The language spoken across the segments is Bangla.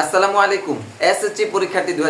আসসালামু আলাইকুম। এসএসসি পরীক্ষার্থী দুই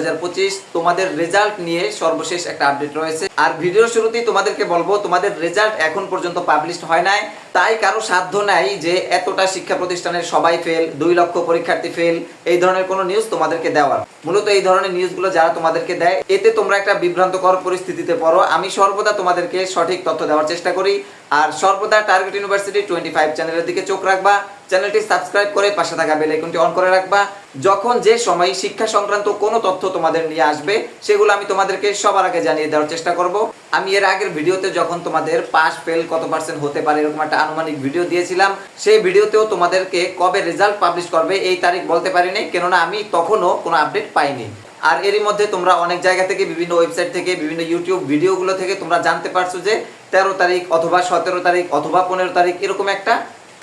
তোমাদের রেজাল্ট নিয়ে সর্বশেষ একটা আপডেট রয়েছে। আর ভিডিওর শুরুতেই তোমাদেরকে বলব, তোমাদের রেজাল্ট এখন পর্যন্ত পাবলিশ হয় নাই। তাই কারও সাধ্য নাই যে এতটা শিক্ষা প্রতিষ্ঠানের সবাই ফেল দুই লক্ষ পরীক্ষার্থী ফেল এই ধরনের কোনো নিউজ তোমাদেরকে দেওয়ার। মূলত এই ধরনের নিউজগুলো যারা তোমাদেরকে দেয়, এতে তোমরা একটা বিভ্রান্তকর পরিস্থিতিতে পড়ো। আমি সর্বদা তোমাদেরকে সঠিক তথ্য দেওয়ার চেষ্টা করি। আর সর্বদা টার্গেট ইউনিভার্সিটি টোয়েন্টি ফাইভ চ্যানেলের দিকে চোখ রাখবা। চ্যানেলটি সাবস্ক্রাইব করে পাশে থাকা বেল আইকনটি অন করে রাখবা। যখন যে সময় শিক্ষা সংক্রান্ত কোনো তথ্য তোমাদের নিয়ে আসবে, সেগুলো আমি তোমাদেরকে সবার আগে জানিয়ে দেওয়ার চেষ্টা করব। আমি এর আগের ভিডিওতে যখন তোমাদের পাস ফেল কত পার্সেন্ট হতে পারে এরকম একটা আনুমানিক ভিডিও দিয়েছিলাম, সেই ভিডিওতেও তোমাদেরকে কবে রেজাল্ট পাবলিশ করবে এই তারিখ বলতে পারিনি, কেননা আমি তখনও কোনো আপডেট পাইনি। আর এরই মধ্যে তোমরা অনেক জায়গা থেকে, বিভিন্ন ওয়েবসাইট থেকে, বিভিন্ন ইউটিউব ভিডিওগুলো থেকে তোমরা জানতে পারছ যে তেরো তারিখ অথবা সতেরো তারিখ অথবা পনেরো তারিখ এরকম একটা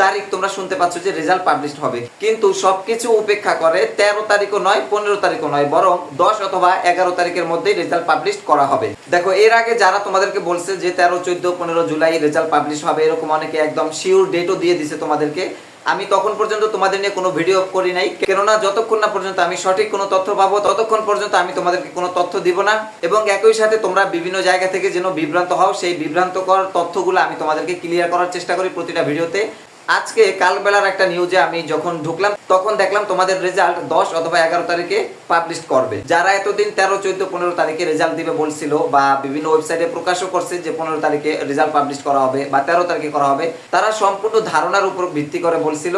তারিখ তোমরা শুনতে পাচ্ছ যে রেজাল্ট পাবলিশ হবে। কিন্তু সবকিছু উপেক্ষা করে তেরো তারিখও নয়, পনেরো তারিখও নয়, বরং দশ অথবা এগারো তারিখের মধ্যেই রেজাল্ট পাবলিশ করা হবে। দেখো, এর আগে যারা তোমাদেরকে বলছে যে তেরো, চোদ্দ, পনেরো জুলাই রেজাল্ট পাবলিশ হবে, এরকম অনেকে একদম শিওর ডেটও দিয়ে দিছে তোমাদেরকে। আমি তখন পর্যন্ত তোমাদের নিয়ে কোনো ভিডিও করি নাই, কেননা যতক্ষণ না পর্যন্ত আমি সঠিক কোনো তথ্য পাবো, ততক্ষণ পর্যন্ত আমি তোমাদেরকে কোনো তথ্য দিব না। এবং একই সাথে তোমরা বিভিন্ন জায়গা থেকে যেন বিভ্রান্ত হও, সেই বিভ্রান্তকর তথ্যগুলো আমি তোমাদেরকে ক্লিয়ার করার চেষ্টা করি প্রতিটা ভিডিওতে আজকে কালবেলার একটা নিউজে আমি যখন ঢুকলাম, তখন দেখলাম তোমাদের রেজাল্ট দশ অথবা এগারো তারিখে পাবলিশ করবে। যারা এতদিন তেরো, চোদ্দ, পনেরো তারিখে রেজাল্ট দিবে বলছিল বা বিভিন্ন ওয়েবসাইটে প্রকাশও করছে যে পনেরো তারিখে রেজাল্ট পাবলিশ করা হবে বা তেরো তারিখে করা হবে, তারা সম্পূর্ণ ধারণার উপর ভিত্তি করে বলছিল।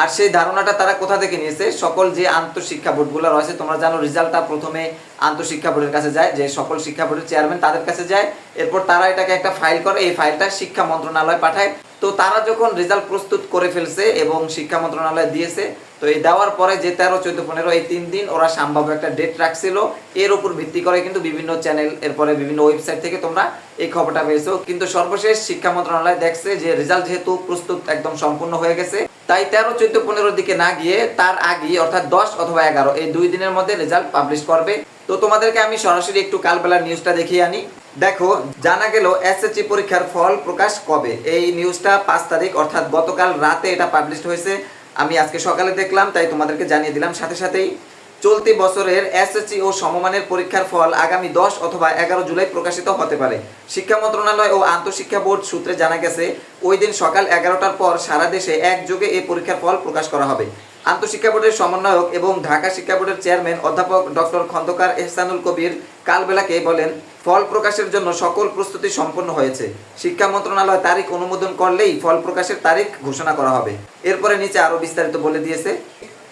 আর সেই ধারণাটা তারা কোথা থেকে নিয়েছে? সকল যে আন্তঃশিক্ষা বোর্ডগুলো রয়েছে, তোমরা জানো রেজাল্টটা প্রথমে আন্তঃশিক্ষা বোর্ডের কাছে যায়, যে সকল শিক্ষা বোর্ডের চেয়ারম্যান তাদের কাছে যায়। এরপর তারা এটাকে একটা ফাইল করে, এই ফাইলটা শিক্ষা মন্ত্রণালয় পাঠায়। তো তারা যখন রেজাল্ট প্রস্তুত করে ফেলছে এবং শিক্ষা মন্ত্রণালয় দিয়েছে, তো এই দেওয়ার পরে যে তেরো, চোদ্দ, পনেরো, এই তিন দিন ওরা সম্ভাব্য একটা ডেট রাখছিল। এর উপর ভিত্তি করে কিন্তু বিভিন্ন চ্যানেল এরপরে বিভিন্ন ওয়েবসাইট থেকে তোমরা এই খবরটা পেয়েছ। কিন্তু সর্বশেষ শিক্ষা মন্ত্রণালয় দেখছে যে রেজাল্ট যেহেতু প্রস্তুত একদম সম্পূর্ণ হয়ে গেছে, তাই তেরো, চোদ্দ, পনেরোর দিকে না গিয়ে তার আগে অর্থাৎ দশ অথবা এগারো, এই দুই দিনের মধ্যে রেজাল্ট পাবলিশ করবে। তো তোমাদেরকে আমি সরাসরি একটু কালবেলার নিউজটা দেখিয়ে আনি। দেখো, জানা গেল এসএসসি পরীক্ষার ফল প্রকাশ কবে? এই নিউজটা পাঁচ তারিখ, অর্থাৎ গতকাল রাতে এটা পাবলিশ হয়েছে। আমি আজকে সকালে দেখলাম, তাই তোমাদেরকে জানিয়ে দিলাম সাথে সাথেই। চলতি বছরের এসএসসি ও সমমানের পরীক্ষার ফল আগামী দশ অথবা এগারো জুলাই প্রকাশিত হতে পারে। শিক্ষা মন্ত্রণালয় ও আন্তঃশিক্ষা বোর্ড সূত্রে জানা গেছে, ওই দিন সকাল এগারোটার পর সারা দেশে একযোগে এই পরীক্ষার ফল প্রকাশ করা হবে। আন্তঃশিক্ষা বোর্ডের সমন্বয়ক এবং ঢাকা শিক্ষা বোর্ডের চেয়ারম্যান অধ্যাপক ডক্টর খন্দকার এহসানুল কবির কালবেলাকে বলেন, ফল প্রকাশের জন্য সকল প্রস্তুতি সম্পন্ন হয়েছে। শিক্ষা মন্ত্রণালয় তারিখ অনুমোদন করলেই ফল প্রকাশের তারিখ ঘোষণা করা হবে। এরপরে নিচে আরও বিস্তারিত বলে দিয়েছে।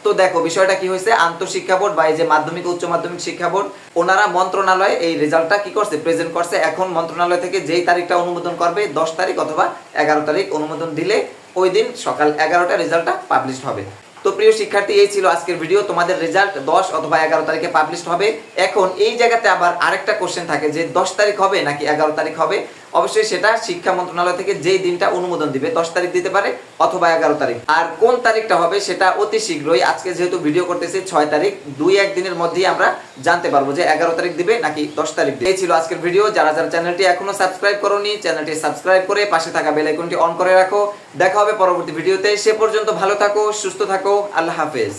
তো দেখো, বিষয়টা কি হয়েছে? আন্তঃশিক্ষা বোর্ড বা এই যে মাধ্যমিক উচ্চ মাধ্যমিক শিক্ষা বোর্ড, ওনারা মন্ত্রণালয় এই রেজাল্টটা কি করছে, প্রেজেন্ট করছে। এখন মন্ত্রণালয় থেকে যেই তারিখটা অনুমোদন করবে, দশ তারিখ অথবা এগারো তারিখ অনুমোদন দিলে ওই দিন সকাল এগারোটা রেজাল্টটা পাবলিশ হবে। তো প্রিয় শিক্ষার্থী, এই ছিল আজকের ভিডিও তোমাদের রেজাল্ট দশ অথবা এগারো তারিখে পাবলিশ হবে। এখন এই জায়গাতে আবার আরেকটা কোশ্চেন থাকে যে দশ তারিখ হবে নাকি এগারো তারিখ হবে? অবশ্যই সেটা শিক্ষা মন্ত্রণালয় থেকে যেই দিনটা অনুমোদন দিবে, দশ তারিখ দিতে পারে অথবা এগারো তারিখ। আর কোন তারিখটা হবে সেটা অতি শীঘ্রই, আজকে যেহেতু ভিডিও করতেছি ছয় তারিখ, দুই একদিনের মধ্যেই আমরা জানতে পারব যে এগারো তারিখ দিবে নাকি দশ তারিখ দিবে। এই ছিল আজকের ভিডিও যারা যারা চ্যানেলটি এখনও সাবস্ক্রাইব করোনি চ্যানেলটি সাবস্ক্রাইব করে পাশে থাকা বেল আইকনটি অন করে রাখো। দেখা হবে পরবর্তী ভিডিওতে সে পর্যন্ত ভালো থাকো, সুস্থ থাকো। আল্লাহ হাফেজ।